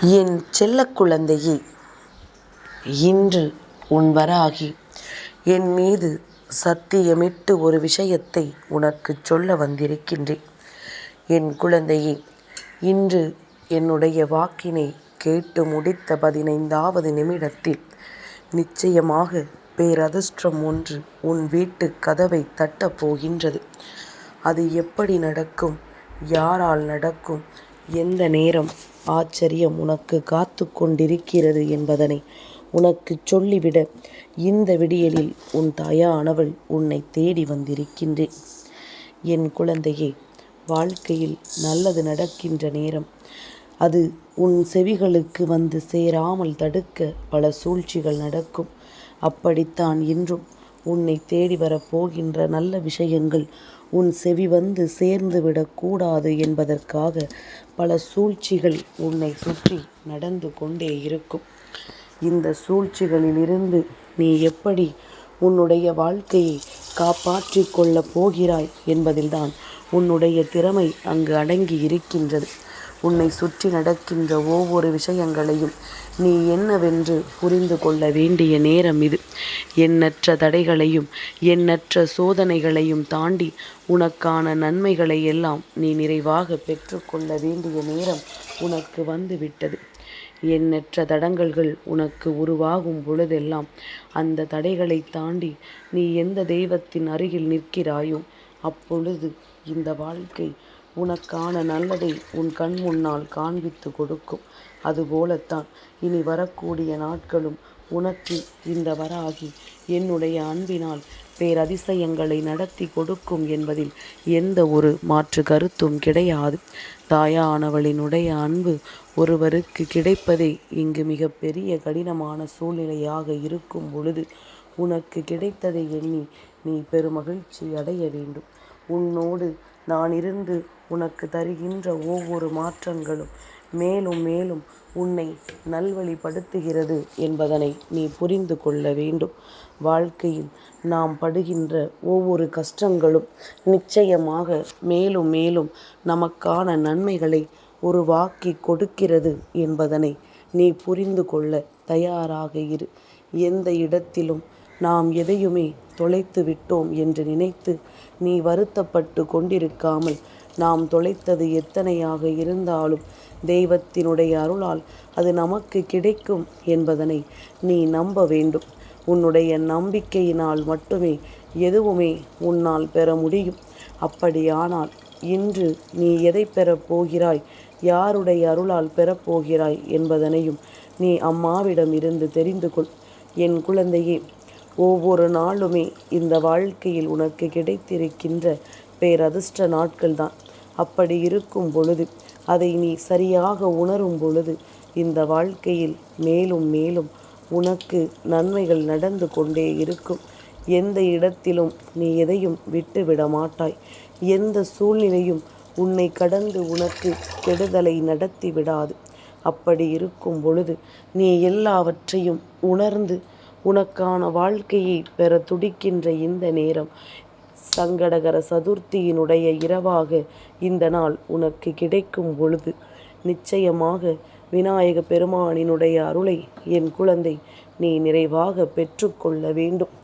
என் செல்ல குழந்தையே இன்று உன் வராகி என் மீது சத்தியமிட்டு ஒரு விஷயத்தை உனக்குச் சொல்ல வந்திருக்கின்றேன். என் குழந்தையே இன்று என்னுடைய வாக்கினை கேட்டு முடித்த பதினைந்தாவது நிமிடத்தில் நிச்சயமாக பேரதிர்ஷ்டம் ஒன்று உன் வீட்டு கதவை தட்டப் போகின்றது. அது எப்படி நடக்கும்? யாரால் நடக்கும்? எந்த நேரம் ஆச்சரியம் உனக்கு காத்து கொண்டிருக்கிறது என்பதனை உனக்கு சொல்லிவிட இந்த விடியலில் உன் தாயானவள் உன்னை தேடி வந்திருக்கின்றேன். என் குழந்தையே வாழ்க்கையில் நல்லது நடக்கின்ற நேரம் அது உன் செவிகளுக்கு வந்து சேராமல் தடுக்க பல சூழ்ச்சிகள் நடக்கும். அப்படித்தான் இன்றும் உன்னை தேடி வரப் போகின்ற நல்ல விஷயங்கள் உன் செவி வந்து சேர்ந்து விடக்கூடாது என்பதற்காக பல சூழ்ச்சிகள் உன்னை சுற்றி நடந்து கொண்டே இருக்கும். இந்த சூழ்ச்சிகளிலிருந்து நீ எப்படி உன்னுடைய வாழ்க்கையை காப்பாற்றிக் கொள்ளப் போகிறாய் என்பதில்தான் உன்னுடைய திறமை அங்கு அடங்கி இருக்கின்றது. உன்னை சுற்றி நடக்கின்ற ஒவ்வொரு விஷயங்களையும் நீ என்னவென்று புரிந்து கொள்ள வேண்டிய நேரம் இது. எண்ணற்ற தடைகளையும் எண்ணற்ற சோதனைகளையும் தாண்டி உனக்கான நன்மைகளை எல்லாம் நீ நிறைவாக பெற்றுக்கொள்ள வேண்டிய நேரம் உனக்கு வந்து விட்டது. எண்ணற்ற தடங்கல்கள் உனக்கு உருவாகும் பொழுதெல்லாம் அந்த தடைகளைத் தாண்டி நீ எந்த தெய்வத்தின் அருகில் நிற்கிறாயோ அப்பொழுது இந்த வாழ்க்கை உனக்கான நல்லதை உன் கண் முன்னால் காண்பித்துக் கொடுக்கும். அதுபோலத்தான் இனி வரக்கூடிய நாட்களும் உனக்கு இந்த வராகி என்னுடைய அன்பினால் பேரதிசயங்களை நடத்தி கொடுக்கும் என்பதில் எந்த ஒரு மாற்று கருத்தும் கிடையாது. தாயானவளினுடைய அன்பு ஒருவருக்கு கிடைப்பதே இங்கு மிகப்பெரிய கடினமான சூழ்நிலையாக இருக்கும் பொழுது உனக்கு கிடைத்ததை எண்ணி நீ பெருமகிழ்ச்சி அடைய வேண்டும். உன்னோடு நான் இருந்து உனக்கு தருகின்ற ஒவ்வொரு மாற்றங்களும் மேலும் மேலும் உன்னை நல்வழிப்படுத்துகிறது என்பதனை நீ புரிந்து கொள்ள வேண்டும். வாழ்க்கையில் நாம் படுகின்ற ஒவ்வொரு கஷ்டங்களும் நிச்சயமாக மேலும் மேலும் நமக்கான நன்மைகளை உருவாக்கி கொடுக்கிறது என்பதனை நீ புரிந்து கொள்ள தயாராக இரு. எந்த இடத்திலும் நாம் எதையுமே தொலைத்து விட்டோம் என்று நினைத்து நீ வருத்தப்பட்டு கொண்டிருக்காமல் நாம் தொலைத்தது எத்தனையாக இருந்தாலும் தெய்வத்தினுடைய அருளால் அது நமக்கு கிடைக்கும் என்பதனை நீ நம்ப வேண்டும். உன்னுடைய நம்பிக்கையினால் மட்டுமே எதுவுமே உன்னால் பெற முடியும். அப்படியானால் இன்று நீ எதை பெறப் போகிறாய் யாருடைய அருளால் பெறப்போகிறாய் என்பதனையும் நீ அம்மாவிடம் இருந்து தெரிந்து கொள். என் குழந்தையே ஒவ்வொரு நாளுமே இந்த வாழ்க்கையில் உனக்கு கிடைத்திருக்கின்ற பேரதிர்ஷ்ட நாட்கள்தான். அப்படி இருக்கும் பொழுது அதை நீ சரியாக உணரும் பொழுது இந்த வாழ்க்கையில் மேலும் மேலும் உனக்கு நன்மைகள் நடந்து கொண்டே இருக்கும். எந்த இடத்திலும் நீ எதையும் விட்டுவிட மாட்டாய். எந்த சூழ்நிலையும் உன்னை கடந்து உனக்கு கெடுதலை நடத்தி விடாது. அப்படி இருக்கும் பொழுது நீ எல்லாவற்றையும் உணர்ந்து உனக்கான வாழ்க்கையை பெற துடிக்கின்ற இந்த நேரம் சங்கடகர சதுர்த்தியினுடைய இரவாக இந்த நாள் உனக்கு கிடைக்கும் பொழுது நிச்சயமாக விநாயக பெருமானினுடைய அருளை என் குழந்தை நீ நிறைவாக பெற்றுக்கொள்ள வேண்டும்.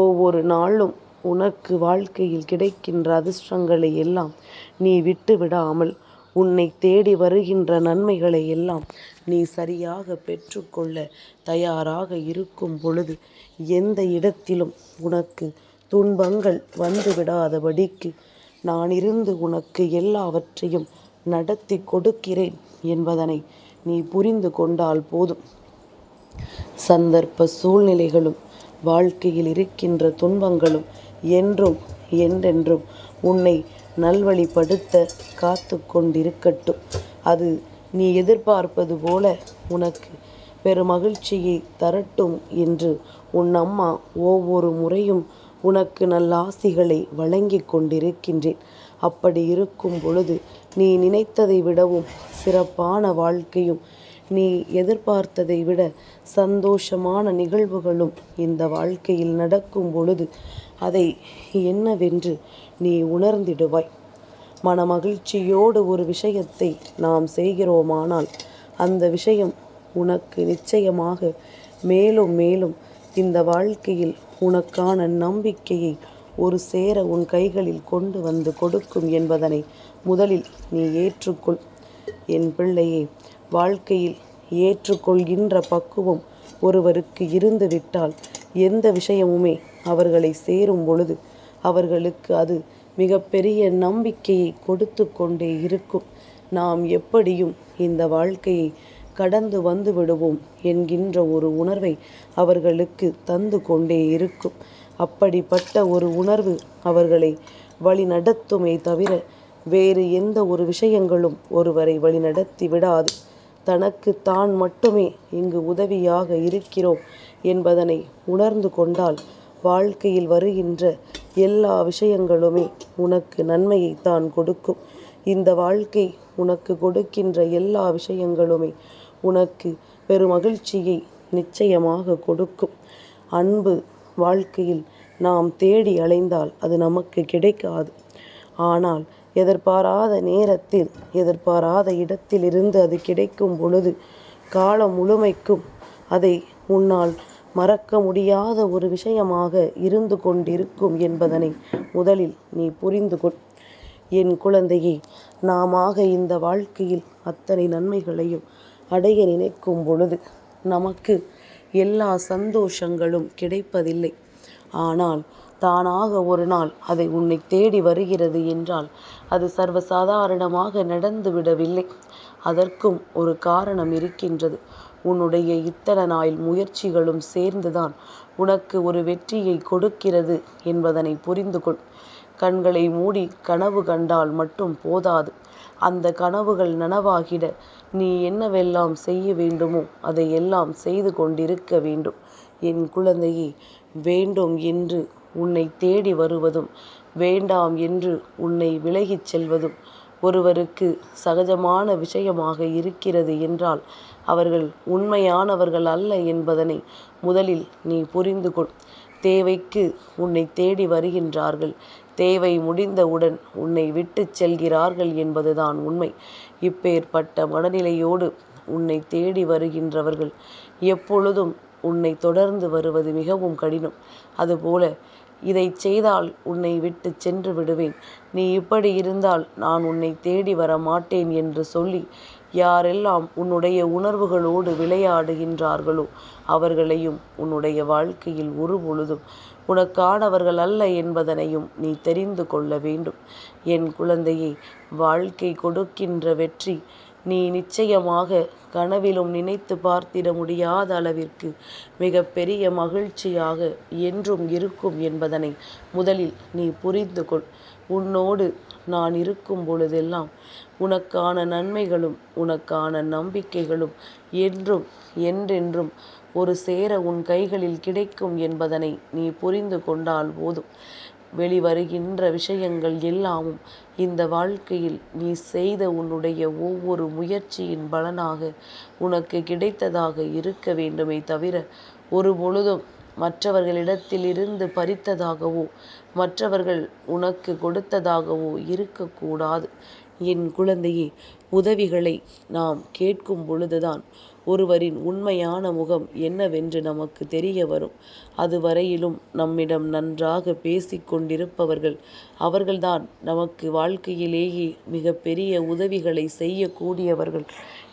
ஒவ்வொரு நாளும் உனக்கு வாழ்க்கையில் கிடைக்கின்ற அதிர்ஷ்டங்களை எல்லாம் நீ விட்டு விடாமல் உன்னை தேடி வருகின்ற நன்மைகளை எல்லாம் நீ சரியாக பெற்றுக்கொள்ள தயாராக இருக்கும் பொழுது எந்த இடத்திலும் உனக்கு துன்பங்கள் வந்து விடாதபடிக்கு நான் இருந்து உனக்கு எல்லாவற்றையும் நடத்தி கொடுக்கிறேன் என்பதனை நீ புரிந்து கொண்டால் போதும். சந்தர்ப்ப சூழ்நிலைகளும் வாழ்க்கையில் இருக்கின்ற துன்பங்களும் என்றும் என்றென்றும் உன்னை நல்வழிப்படுத்த காத்து கொண்டிருக்கட்டும். அது நீ எதிர்பார்ப்பது போல உனக்கு பெருமகிழ்ச்சியை தரட்டும் என்று உன் அம்மா ஒவ்வொரு முறையும் உனக்கு நல்லாசிகளை வழங்கி கொண்டிருக்கின்றேன். அப்படி இருக்கும் பொழுது நீ நினைத்ததை விடவும் சிறப்பான வாழ்க்கையும் நீ எதிர்பார்த்ததை விட சந்தோஷமான நிகழ்வுகளும் இந்த வாழ்க்கையில் நடக்கும் பொழுது அதை என்னவென்று நீ உணர்ந்திடுவாய். மனமகிழ்ச்சியோடு ஒரு விஷயத்தை நாம் செய்கிறோமானால் அந்த விஷயம் உனக்கு நிச்சயமாக மேலும் மேலும் இந்த வாழ்க்கையில் உனக்கான நம்பிக்கையை ஒரு சேர உன் கைகளில் கொண்டு வந்து கொடுக்கும் என்பதனை முதலில் நீ ஏற்றுக்கொள் என் பிள்ளையே வாழ்க்கையில் ஏற்றுக்கொள்கின்ற பக்குவம் ஒருவருக்கு இருந்து விட்டால் எந்த விஷயமுமே அவர்களை சேரும் பொழுது அவர்களுக்கு அது மிகப்பெரிய நம்பிக்கையை கொடுத்து கொண்டே இருக்கும். நாம் எப்படியும் இந்த வாழ்க்கையை கடந்து வந்து விடுவோம் என்கின்ற ஒரு உணர்வை அவர்களுக்கு தந்து கொண்டே இருக்கும். அப்படிப்பட்ட ஒரு உணர்வு அவர்களை வழிநடத்துமே தவிர வேறு எந்த ஒரு விஷயங்களும் ஒருவரை வழிநடத்தி விடாது. தனக்கு தான் மட்டுமே இங்கு உதவியாக இருக்கிறோம் என்பதனை உணர்ந்து கொண்டால் வாழ்க்கையில் வருகின்ற எல்லா விஷயங்களுமே உனக்கு நன்மையை தான் கொடுக்கும். இந்த வாழ்க்கை உனக்கு கொடுக்கின்ற எல்லா விஷயங்களுமே உனக்கு பெருமகிழ்ச்சியை நிச்சயமாக கொடுக்கும். அன்பு வாழ்க்கையில் நாம் தேடி அலைந்தால் அது நமக்கு கிடைக்காது. ஆனால் எதிர்பாராத நேரத்தில் எதிர்பாராத இடத்திலிருந்து அது கிடைக்கும் பொழுது காலம் முழுமைக்கும் அதை உன்னால் மறக்க முடியாத ஒரு விஷயமாக இருந்து கொண்டிருக்கும் என்பதனை முதலில் நீ புரிந்து கொள். என் குழந்தையே நாமாக இந்த வாழ்க்கையில் அத்தனை நன்மைகளையும் அடைய நினைக்கும் பொழுது நமக்கு எல்லா சந்தோஷங்களும் கிடைப்பதில்லை. ஆனால் தானாக ஒரு நாள் அதை உன்னை தேடி வருகிறது என்றால் அது சர்வசாதாரணமாக நடந்துவிடவில்லை. அதற்கும் ஒரு காரணம் இருக்கின்றது. உன்னுடைய இத்தனை நாள் முயற்சிகளும் சேர்ந்துதான் உனக்கு ஒரு வெற்றியை கொடுக்கிறது என்பதனை புரிந்து கொள் கண்களை மூடி கனவு கண்டால் மட்டும் போதாது. அந்த கனவுகள் நனவாகிட நீ என்னவெல்லாம் செய்ய வேண்டுமோ அதை எல்லாம் செய்து கொண்டிருக்க வேண்டும். என் குழந்தையே வேண்டும் என்று உன்னை தேடி வருவதும் வேண்டாம் என்று உன்னை விலகிச் செல்வதும் ஒருவருக்கு சகஜமான விஷயமாக இருக்கிறது என்றால் அவர்கள் உண்மையானவர்கள் அல்ல என்பதனை முதலில் நீ புரிந்து கொள் தேவைக்கு உன்னை தேடி வருகின்றார்கள். தேவை முடிந்தவுடன் உன்னை விட்டுச் செல்கிறார்கள் என்பதுதான் உண்மை. இப்பேற்பட்ட மனநிலையோடு உன்னை தேடி வருகின்றவர்கள் எப்பொழுதும் உன்னை தொடர்ந்து வருவது மிகவும் கடினம். அதுபோல இதை செய்தால் உன்னை விட்டு சென்று விடுவேன். நீ இப்படி இருந்தால் நான் உன்னை தேடி வர மாட்டேன் என்று சொல்லி யாரெல்லாம் உன்னுடைய உணர்வுகளோடு விளையாடுகின்றார்களோ அவர்களையும் உன்னுடைய வாழ்க்கையில் ஒரு பொழுதும் உனக்கானவர்கள் அல்ல என்பதனையும் நீ தெரிந்து கொள்ள வேண்டும். என் குழந்தையை வாழ்க்கை கொடுக்கின்ற வெற்றி நீ நிச்சயமாக கனவிலும் நினைத்து பார்த்திட முடியாத அளவிற்கு மிக பெரிய மகிழ்ச்சியாக என்றும் இருக்கும் என்பதனை முதலில் நீ புரிந்து கொள். உன்னோடு நான் இருக்கும் பொழுதெல்லாம் உனக்கான நன்மைகளும் உனக்கான நம்பிக்கைகளும் என்றும் என்றென்றும் ஒரு சேர உன் கைகளில் கிடைக்கும் என்பதனை நீ புரிந்து கொண்டால் போதும். வெளிவருகின்ற விஷயங்கள் எல்லாமும் இந்த வாழ்க்கையில் நீ செய்த உன்னுடைய ஒவ்வொரு முயற்சியின் பலனாக உனக்கு கிடைத்ததாக இருக்க வேண்டுமே தவிர ஒரு பொழுதும் மற்றவர்களிடத்திலிருந்து பறித்ததாகவோ மற்றவர்கள் உனக்கு கொடுத்ததாகவோ இருக்கக்கூடாது. என் குழந்தையே உதவிகளை நாம் கேட்கும் பொழுதுதான் ஒருவரின் உண்மையான முகம் என்னவென்று நமக்கு தெரிய வரும். அதுவரையிலும் நம்மிடம் நன்றாக பேசிக்கொண்டிருப்பவர்கள் அவர்கள்தான் நமக்கு வாழ்க்கையிலேயே மிக பெரிய உதவிகளை செய்யக்கூடியவர்கள்.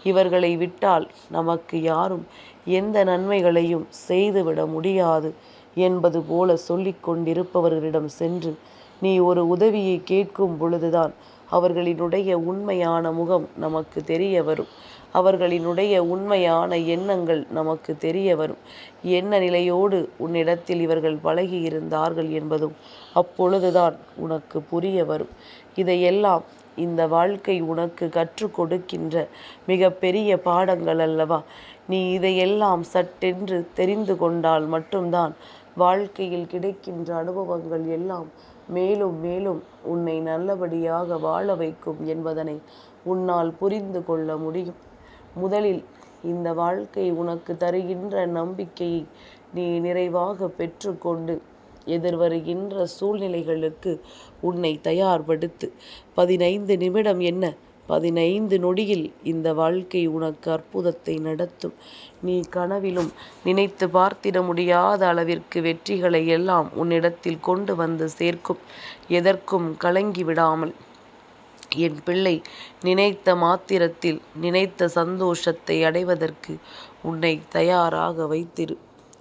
இவர்களை விட்டால் நமக்கு யாரும் எந்த நன்மைகளையும் செய்துவிட முடியாது என்பது போல சொல்லிக் கொண்டிருப்பவர்களிடம் சென்று நீ ஒரு உதவியை கேட்கும் பொழுதுதான் அவர்களினுடைய உண்மையான முகம் நமக்கு தெரிய வரும். அவர்களினுடைய உண்மையான எண்ணங்கள் நமக்கு தெரிய வரும். என்ன நிலையோடு உன்னிடத்தில் இவர்கள் பழகி இருந்தார்கள் என்பதும் அப்பொழுதுதான் உனக்கு புரிய வரும். இதையெல்லாம் இந்த வாழ்க்கை உனக்கு கற்றுக் கொடுக்கின்ற மிக பெரிய பாடங்கள் அல்லவா? நீ இதையெல்லாம் சட்டென்று தெரிந்து கொண்டால் மட்டும்தான் வாழ்க்கையில் கிடைக்கின்ற அனுபவங்கள் எல்லாம் மேலும் மேலும் உன்னை நல்லபடியாக வாழ வைக்கும் என்பதனை உன்னால் புரிந்து கொள்ள முடியும். முதலில் இந்த வாழ்க்கை உனக்கு தருகின்ற நம்பிக்கையை நீ நிறைவாக பெற்றுக்கொண்டு எதிர்வருகின்ற சூழ்நிலைகளுக்கு உன்னை தயார்படுத்து பதினைந்து நிமிடம் என்ன பதினைந்து நொடியில் இந்த வாழ்க்கை உனக்கு அற்புதத்தை நடத்தும். நீ கனவிலும் நினைத்து பார்த்திட முடியாத அளவிற்கு வெற்றிகளை எல்லாம் உன்னிடத்தில் கொண்டு வந்து சேர்க்கும். எதற்கும் கலங்கி விடாமல் என் பிள்ளை நினைத்த மாத்திரத்தில் நினைத்த சந்தோஷத்தை அடைவதற்கு உன்னை தயாராக வைத்திரு.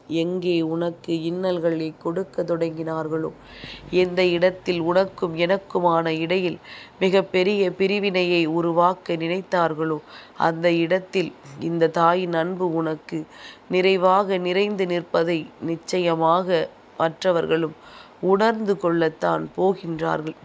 எங்கே உனக்கு இன்னல்களை கொடுக்க தொடங்கினார்களோ எந்த இடத்தில் உனக்கும் எனக்குமான இடையில் மிக பெரிய பிரிவினையை உருவாக்க நினைத்தார்களோ அந்த இடத்தில் இந்த தாயின் அன்பு உனக்கு நிறைவாக நிறைந்து நிற்பதை நிச்சயமாக மற்றவர்களும் உணர்ந்து கொள்ளத்தான் போகின்றார்கள்.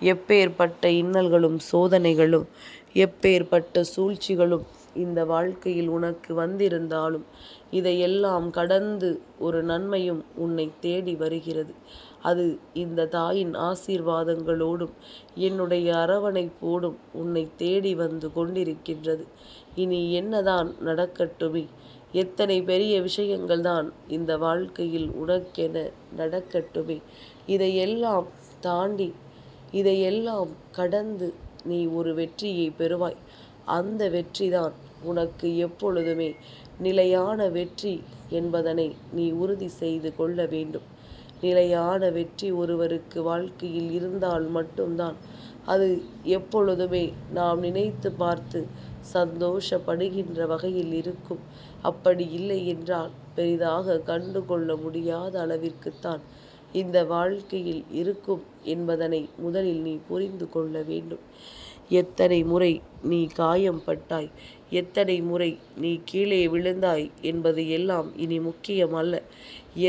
எப்பேற்பட்ட இன்னல்களும் சோதனைகளும் எப்பேற்பட்ட சூழ்ச்சிகளும் இந்த வாழ்க்கையில் உனக்கு வந்திருந்தாலும் இதையெல்லாம் கடந்து ஒரு நன்மையும் உன்னை தேடி வருகிறது. அது இந்த தாயின் ஆசீர்வாதங்களோடும் என்னுடைய அரவணைப்போடும் உன்னை தேடி வந்து கொண்டிருக்கின்றது. இனி என்னதான் நடக்கட்டுமே. எத்தனை பெரிய விஷயங்கள் தான் இந்த வாழ்க்கையில் உனக்கென நடக்கட்டுமே. இதையெல்லாம் தாண்டி இதையெல்லாம் கடந்து நீ ஒரு வெற்றியை பெறுவாய். அந்த வெற்றிதான் உனக்கு எப்பொழுதுமே நிலையான வெற்றி என்பதனை நீ உறுதி செய்து கொள்ள வேண்டும். நிலையான வெற்றி ஒருவருக்கு வாழ்க்கையில் இருந்தால் மட்டும்தான் அது எப்பொழுதுமே நாம் நினைத்து பார்த்து சந்தோஷப்படுகின்ற வகையில் இருக்கும். அப்படி இல்லை என்றால் பெரிதாக கண்டு கொள்ள முடியாத அளவிற்குத்தான் இந்த வாழ்க்கையில் இருக்கும் என்பதனை முதலில் நீ புரிந்து கொள்ள வேண்டும். எத்தனை முறை நீ காயம் பட்டாய் எத்தனை முறை நீ கீழே விழுந்தாய் என்பது எல்லாம் இனி முக்கியம் அல்ல.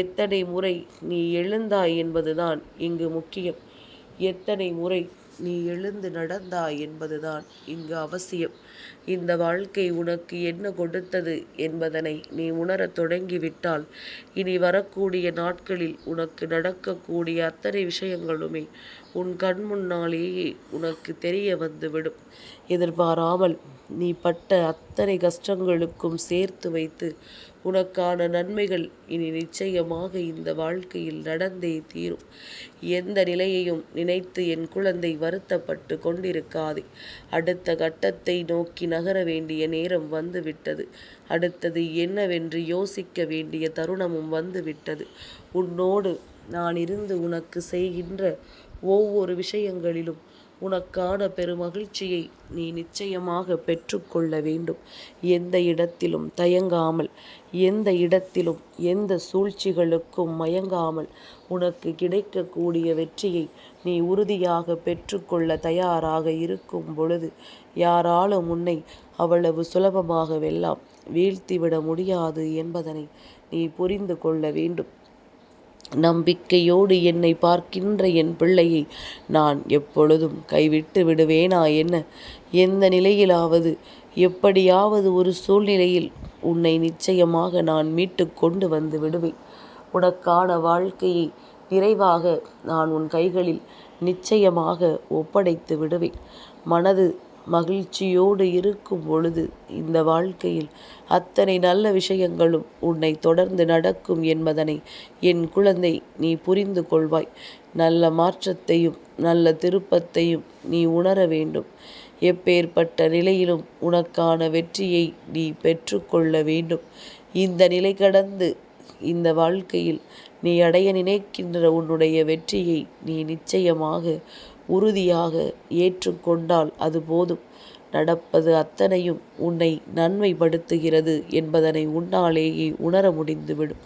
எத்தனை முறை நீ எழுந்தாய் என்பதுதான் இங்கு முக்கியம். எத்தனை முறை நீ எழுந்து நடந்தாய் என்பதுதான் இங்கு அவசியம். இந்த வாழ்க்கை உனக்கு என்ன கொடுத்தது என்பதனை நீ உணரத் தொடங்கிவிட்டால் இனி வரக்கூடிய நாட்களில் உனக்கு நடக்கக்கூடிய அத்தனை விஷயங்களுமே உன் கண் முன்னாலேயே உனக்கு தெரிய வந்துவிடும். எதிர்பாராமல் நீ பட்ட அத்தனை கஷ்டங்களுக்கும் சேர்த்து வைத்து உனக்கான நன்மைகள் இனி நிச்சயமாக இந்த வாழ்க்கையில் நடந்தே தீரும். எந்த நிலையையும் நினைத்து என் குழந்தை வருத்தப்பட்டு கொண்டிருக்காதே. அடுத்த கட்டத்தை நோக்கி நகர வேண்டிய நேரம் வந்துவிட்டது. அடுத்தது என்னவென்று யோசிக்க வேண்டிய தருணமும் வந்துவிட்டது. உன்னோடு நான் இருந்து உனக்கு செய்கின்ற ஒவ்வொரு விஷயங்களிலும் உனக்கான பெருமகிழ்ச்சியை நீ நிச்சயமாக பெற்றுக்கொள்ள வேண்டும். எந்த இடத்திலும் தயங்காமல் எந்த இடத்திலும் எந்த சூழ்ச்சிகளுக்கும் மயங்காமல் உனக்கு கிடைக்கக்கூடிய வெற்றியை நீ உறுதியாக பெற்றுக்கொள்ள தயாராக இருக்கும் பொழுது யாராலும் உன்னை அவ்வளவு சுலபமாக வெல்லாம் வீழ்த்திவிட முடியாது என்பதனை நீ புரிந்து கொள்ள வேண்டும். நம்பிக்கையோடு என்னை பார்க்கின்ற என் பிள்ளையை நான் எப்பொழுதும் கைவிட்டு விடுவேனா என்ன? எந்த நிலையிலாவது எப்படியாவது ஒரு சூழ்நிலையில் உன்னை நிச்சயமாக நான் மீட்டு கொண்டு வந்து விடுவேன். உனக்கான வாழ்க்கையை நிறைவாக நான் உன் கைகளில் நிச்சயமாக ஒப்படைத்து விடுவேன். மனது மகிழ்ச்சியோடு இருக்கும் பொழுது இந்த வாழ்க்கையில் அத்தனை நல்ல விஷயங்களும் உன்னை தொடர்ந்து நடக்கும் என்பதனை என் குழந்தை நீ புரிந்து கொள்வாய். நல்ல மாற்றத்தையும் நல்ல திருப்பத்தையும் நீ உணர வேண்டும். எப்பேர்ப்பட்ட நிலையிலும் உனக்கான வெற்றியை நீ பெற்றுக்கொள்ள வேண்டும். இந்த நிலை கடந்து இந்த வாழ்க்கையில் நீ அடைய நினைக்கின்ற உன்னுடைய வெற்றியை நீ நிச்சயமாக உறுதியாக ஏற்றுக்கொண்டால் அது போதும். நடப்பது அத்தனையும் உன்னை நன்மைப்படுத்துகிறது என்பதனை உன்னாலேயே உணர முடிந்துவிடும்.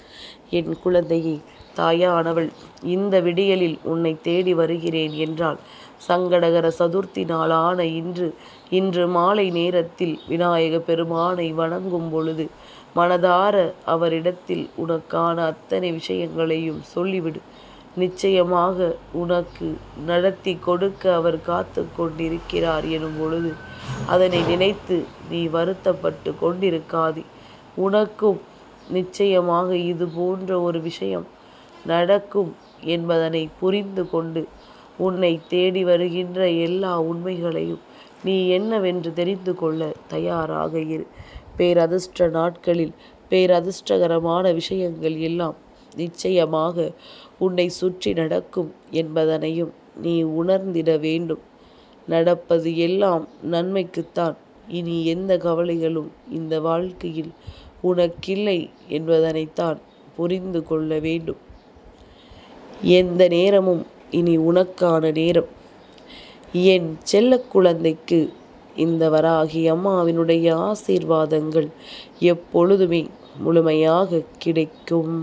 என் குழந்தையே தாயானவள் இந்த விடியலில் உன்னை தேடி வருகிறேன் என்றால் சங்கடகர சதுர்த்தி நாளான இன்று இன்று மாலை நேரத்தில் விநாயக பெருமானை வணங்கும் பொழுது மனதார அவரிடத்தில் உனக்கான அத்தனை விஷயங்களையும் சொல்லிவிடு. நிச்சயமாக உனக்கு நடத்திக் கொடுக்க அவர் காத்துக் கொண்டிருக்கிறார் எனும் பொழுது அதனை நினைத்து நீ வருத்தப்பட்டு கொண்டிருக்காதே. உனக்கும் நிச்சயமாக இது போன்ற ஒரு விஷயம் நடக்கும் என்பதனை புரிந்து கொண்டு உன்னை தேடி வருகின்ற எல்லா உண்மைகளையும் நீ என்னவென்று தெரிந்து கொள்ள தயாராக இரு. பேரதிர்ஷ்ட நாட்களில் பேரதிர்ஷ்டகரமான விஷயங்கள் எல்லாம் நிச்சயமாக உன்னை சுற்றி நடக்கும் என்பதனையும் நீ உணர்ந்திட வேண்டும். நடப்பது எல்லாம் நன்மைக்குத்தான். இனி எந்த கவலைகளும் இந்த வாழ்க்கையில் உனக்கில்லை என்பதனைத்தான் புரிந்து கொள்ள வேண்டும். எந்த நேரமும் இனி உனக்கான நேரம். என் செல்ல குழந்தைக்கு இந்த வராகி அம்மாவினுடைய ஆசீர்வாதங்கள் எப்பொழுதுமே முழுமையாக கிடைக்கும்.